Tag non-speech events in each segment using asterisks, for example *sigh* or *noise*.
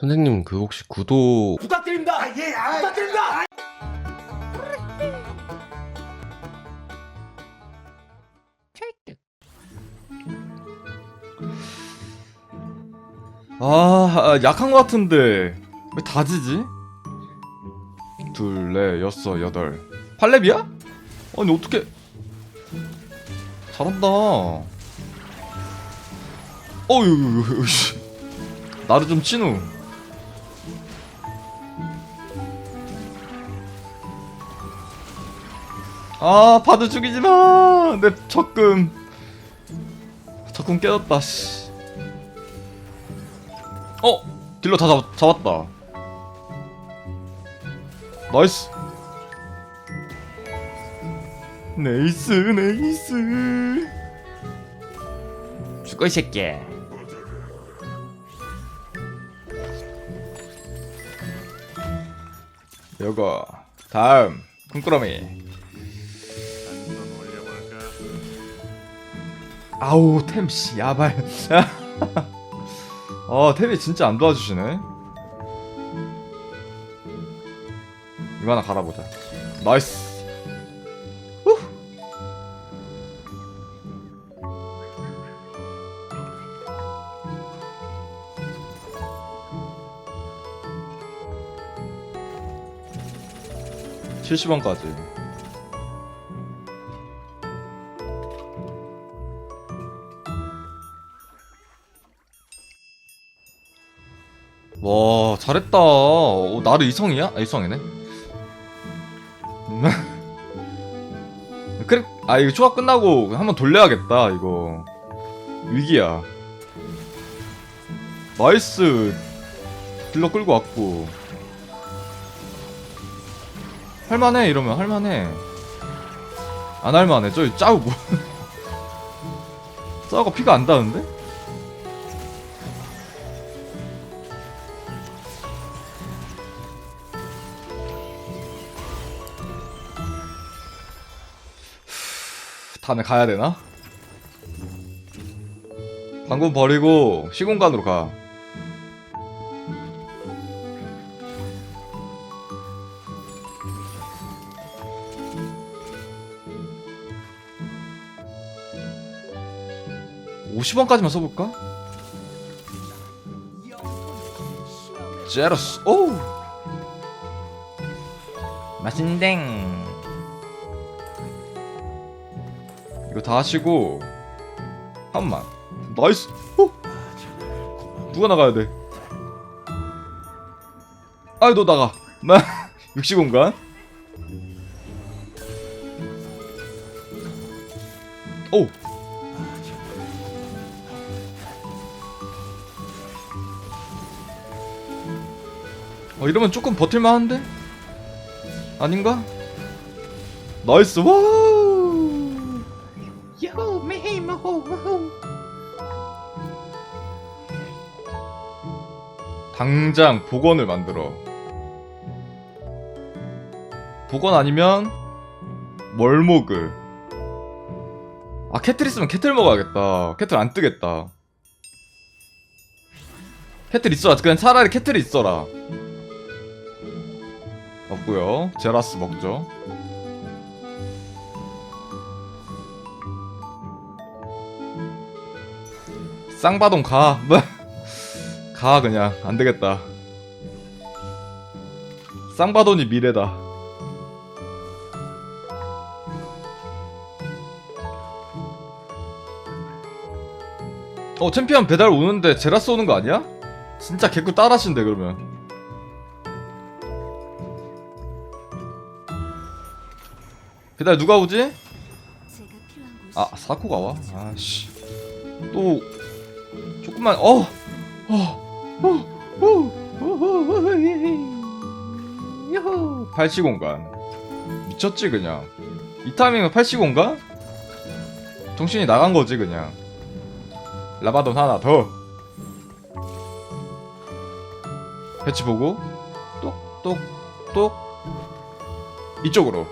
선생님 그 혹시 구독 부탁드립니다. 예, 부탁드립니다. 아, 아, 약한 것 같은데 왜 다 지지? 둘, 넷, 여섯, 여덟 팔렙이야? 아니 어떻게 잘한다 어유 씨 나를 좀 치누 아 바드 죽이지마. 내 적금. 적금 깨졌다 씨. 어! 딜러 다 잡, 잡았다. 나이스. 네이스 네이스. 죽어 이 새끼. 요거 다음 쿵꾸러미 아우 템씨 야발. 아 *laughs* 템이 진짜 안 도와주시네. 이거 하나 갈아보자. 나이스. 후. (70원까지) 잘했다. 어, 나르 이성이야? 아 이성이네? *laughs* 그래 아 이거 초과 끝나고 한번 돌려야겠다 이거. 위기야. 나이스. 딜러 끌고 왔고. 할만해 이러면 할만해. 안 할만해. 저기 짜우 뭐. *laughs* 짜우가 피가 안 닿는데? 다음에 가야 되나? 방금 버리고 시공간으로 가. (50원까지만) 써볼까? 제러스 오 맛있댕 이거 다 하시고. 한 번만. 나이스. 호! 누가 나가야 돼? 아이 너 나가. 나 *laughs* 육시공간. 오. 어, 이러면 조금 버틸만 한데? 아닌가? 나이스. 와우 야호, 메헤이, 마호, 마호. 당장 복원을 만들어. 복원 아니면 멀모그. 아 캐틀 있으면 캐틀 먹어야겠다. 캐틀 안 뜨겠다. 캐틀 있어라. 그냥 차라리 캐틀이 있어라. 없고요. 제라스 먹죠. 쌍바동 가. 뭐? 가 그냥 안 되겠다. 쌍바돈이 미래다. 어 챔피언 배달 오는데 제라스 오는 거 아니야? 진짜 개꿀 따라하신데 그러면. 배달 누가 오지? 아 사쿠가 와? 아씨 또 조금만 어! 어, 어, 어, 어, 어, 야호. 팔시공간. 미쳤지 그냥. 이 타이밍은 팔시공간? 정신이 나간 거지 그냥. 라바돈 하나 더. 배치 보고 똑똑똑. 이쪽으로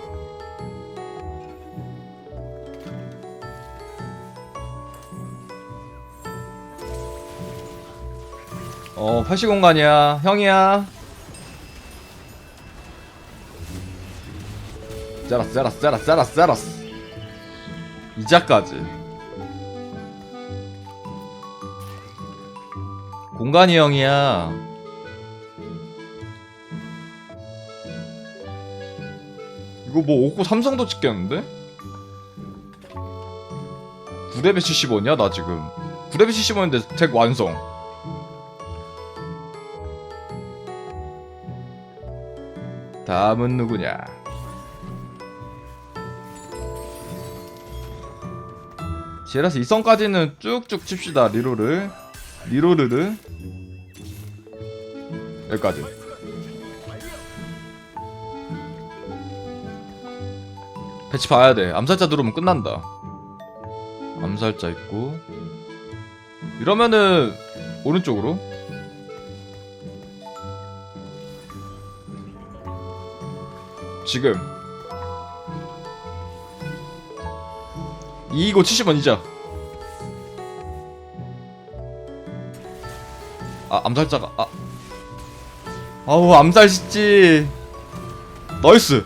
어어 80공간이야? 형이야? 짜라스 짜라스 짜라스 짜라스 짜라스 이자까지. 공간이 형이야. 이거 뭐 오고 삼성도 찍겠는데? 9레벨 70원이야 나 지금? 9레벨 70원인데 덱 완성 다음은 누구냐? 제라스 2성까지는 쭉쭉 칩시다 리로를. 리로르르. 여기까지. 배치 봐야 돼. 암살자 들어오면 끝난다. 암살자 있고. 이러면은 오른쪽으로 지금. 이거 70원 이자 아 암살자가 아. 아우 암살 짓지. 나이스.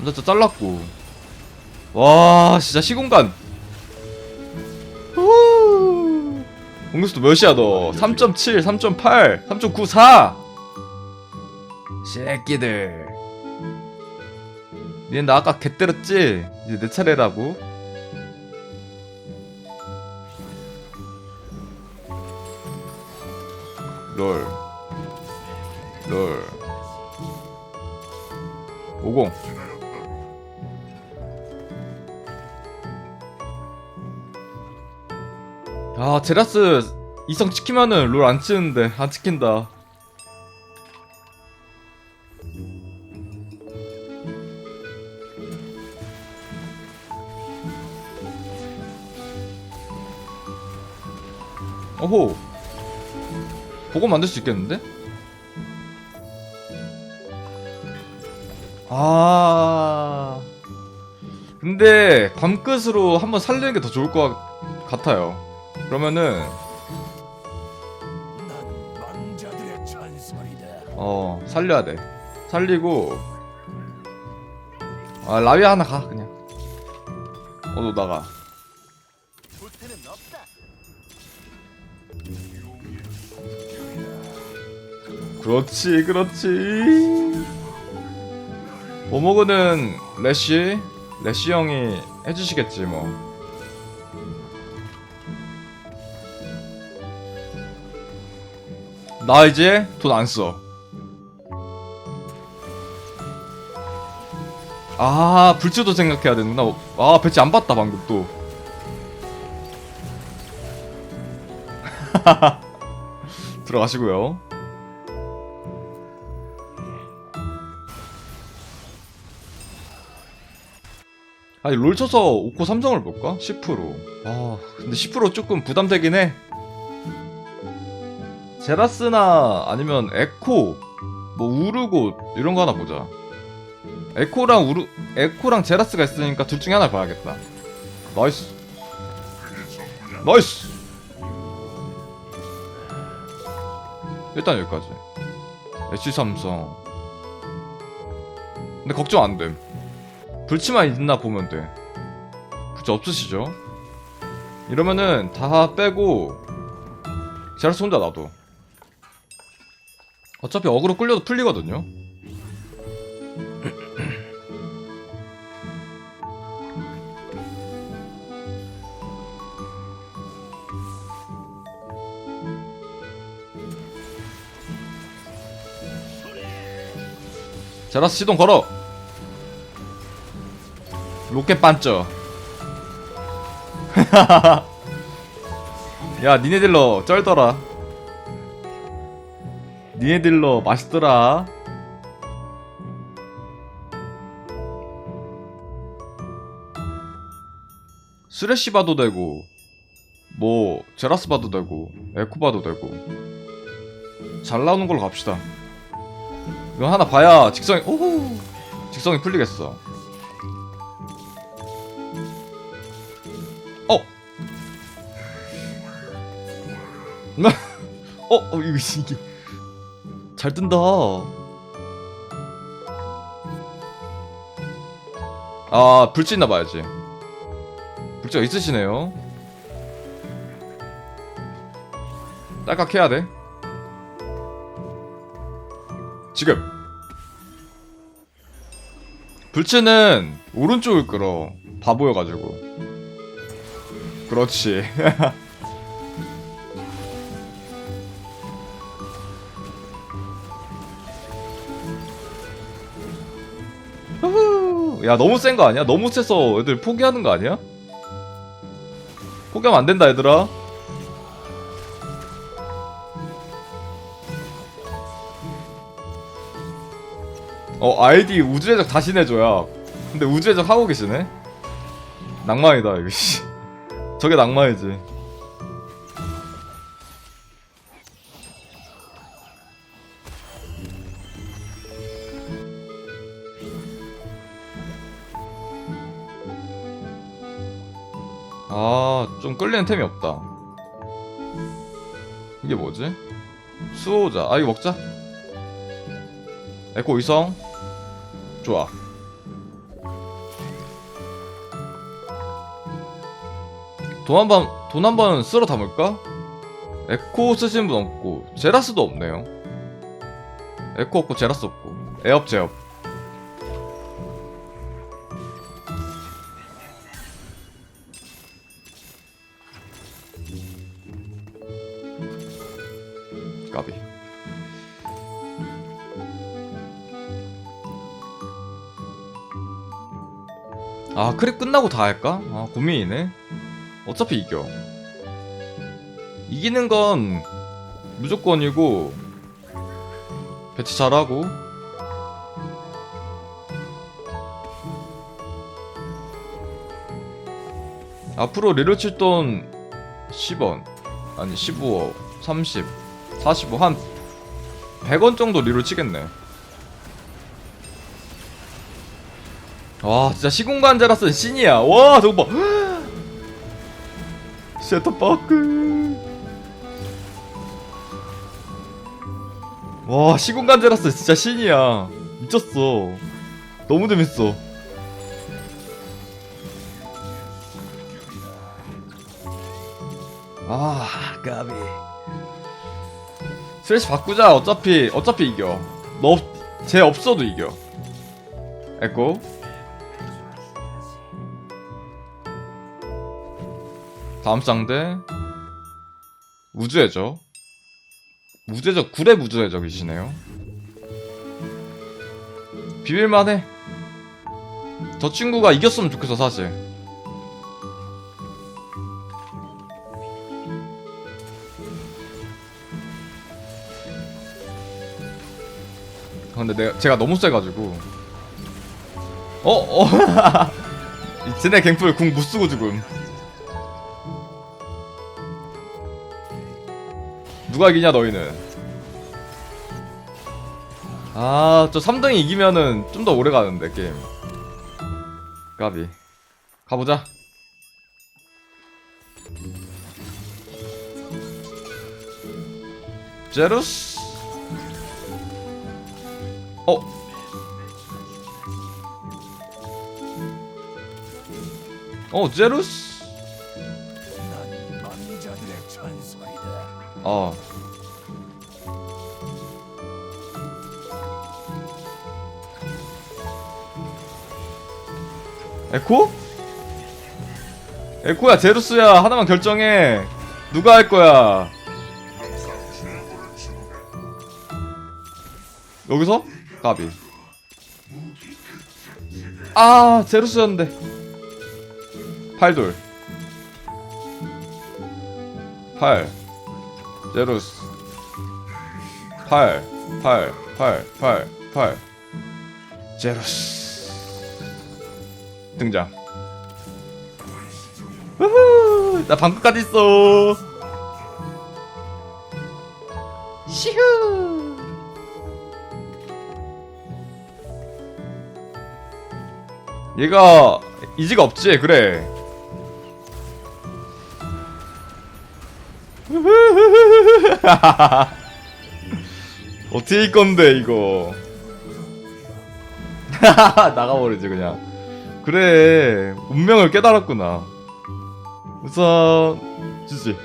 암살자 잘랐고. 와 진짜 시공간. 후. 공격수도 몇이야 너? 3.7 3.8 3.94 새끼들 니네 나 아까 개 때렸지? 이제 내 차례라고 롤. 롤. 50. 아, 제라스 이성 찍히면은 롤 안 치는데 안 찍힌다. 어호. 보고 만들 수 있겠는데? 아. 근데 밤끝으로 한번 살리는 게 더 좋을 것 같아요. 그러면은. 어 살려야 돼. 살리고 아 라위 하나 가 그냥. 어너 나가. 그렇지 그렇지 오모그는 레시 레시 형이 해주시겠지 뭐 나 이제 돈 안 써. 아, 불치도 생각해야 되는구나. 아, 배치 안 봤다, 방금 또. *laughs* 들어가시고요. 아니 롤 쳐서 5코 삼성을 볼까? 10%. 아 근데 10% 조금 부담되긴 해. 제라스나 아니면 에코, 뭐 우르고 이런 거 하나 보자. 에코랑 우르, 에코랑 제라스가 있으니까 둘 중에 하나 봐야겠다. 나이스. 나이스. 일단 여기까지. 애쉬 삼성. 근데 걱정 안 됨. 불치만 있나 보면 돼. 불치 없으시죠? 이러면은 다 빼고 제라스 혼자 놔둬. 어차피 어그로 끌려도 풀리거든요. *clears throat* 제라스 시동 걸어. 로켓 반쩌. *laughs* 야, 니네들러 쩔더라. 니네들러 맛있더라. 쓰레쉬 봐도 되고, 뭐, 제라스 봐도 되고, 에코 봐도 되고. 잘 나오는 걸로 갑시다. 이거 하나 봐야 직성이, 오호! 직성이 풀리겠어. 어! 어, 어 이거 이게 잘 뜬다. 아 불빛 나 봐야지. 불치가 있으시네요. 딸깍 해야 돼. 지금. 불치는 오른쪽을 끌어. 바보여가지고. 그렇지. *laughs* 야 너무 센 거 아니야? 너무 세서 애들 포기하는 거 아니야? 포기하면 안 된다 얘들아. 어 아이디 우주해적 다시 내줘야. 근데 우주해적 하고 계시네. 낭만이다 이거 씨. 저게 낭만이지. 아, 좀 끌리는 템이 없다. 이게 뭐지? 수호자. 아, 이거 먹자. 에코 위성. 좋아. 돈 한 번, 돈 한 번 쓸어 담을까? 에코 쓰시는 분 없고, 제라스도 없네요. 에코 없고, 제라스 없고. 에업, 제업. 까비. 아, 크립 끝나고 다 할까? 아, 고민이네. 어차피 이겨. 이기는 건 무조건이고, 배치 잘하고, 앞으로 리로 칠돈 10원, 아니 15원, 30, 45, 한 100원 정도 리로 치겠네. 와, 진짜 시공간자라스는 신이야. 와, 저거 봐. *gasps* 셔터버크. 와, 시공간자라스 진짜 신이야. 미쳤어. 너무 재밌어. 아, 까비. 스레시 바꾸자. 어차피 어차피 이겨. 너쟤 없어도 이겨. 에코. 다음 상대 우주해적. 우주해적 9렙 우주해적이시네요. 비빌만해. 저 친구가 이겼으면 좋겠어 사실. 아, 근데 내가 제가 너무 세가지고 어 어. *laughs* 이 쟤네 갱플 궁 못 쓰고 죽음. 누가 이기냐 너희는. 아 저 3등이 이기면은 좀 더 오래 가는데 게임. 까비. 가보자. 제루스. 어. 어, 제루스. 어. 에코? 에코야, 제루스야. 하나만 결정해. 누가 할 거야? 여기서? 까비. 아, 제루스였는데. 팔돌. 팔. 제루스. 팔. 팔. 팔. 팔. 팔. 제루스. 등장. 우후! 나 방금까지 있어. 얘가 이지가 없지? 그래. *laughs* 어떻게 할 건데 이거? *laughs* 나가버리지 그냥. 그래. 운명을 깨달았구나. 우선 지지